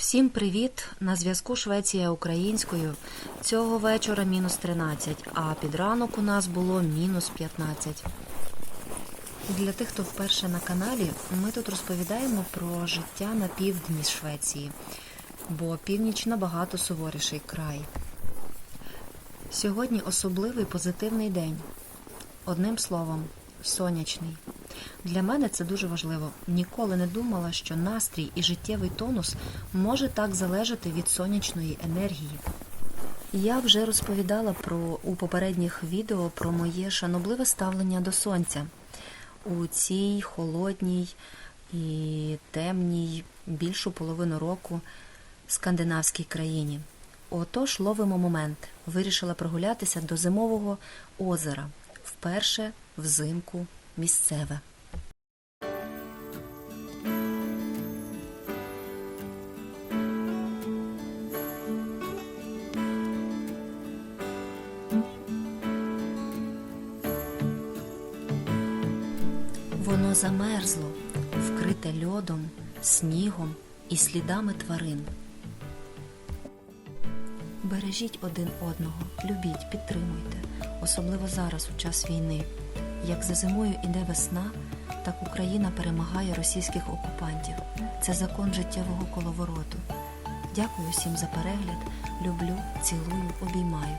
Всім привіт! На зв'язку Швеція українською. Цього вечора мінус 13, а під ранок у нас було мінус 15. Для тих, хто вперше на каналі, ми тут розповідаємо про життя на півдні Швеції, бо північ набагато суворіший край. Сьогодні особливий позитивний день. Одним словом, сонячний. Для мене це дуже важливо. Ніколи не думала, що настрій і життєвий тонус може так залежати від сонячної енергії. Я вже розповідала про у попередніх відео про моє шанобливе ставлення до сонця у цій холодній і темній більшу половину року скандинавській країні. Отож ловимо момент. Вирішила прогулятися до зимового озера. Вперше взимку місцеве. Воно замерзло, вкрите льодом, снігом і слідами тварин. Бережіть один одного, любіть, підтримуйте, особливо зараз у час війни. Як за зимою іде весна, так Україна перемагає російських окупантів. Це закон життєвого коловороту. Дякую всім за перегляд. Люблю, цілую, обіймаю.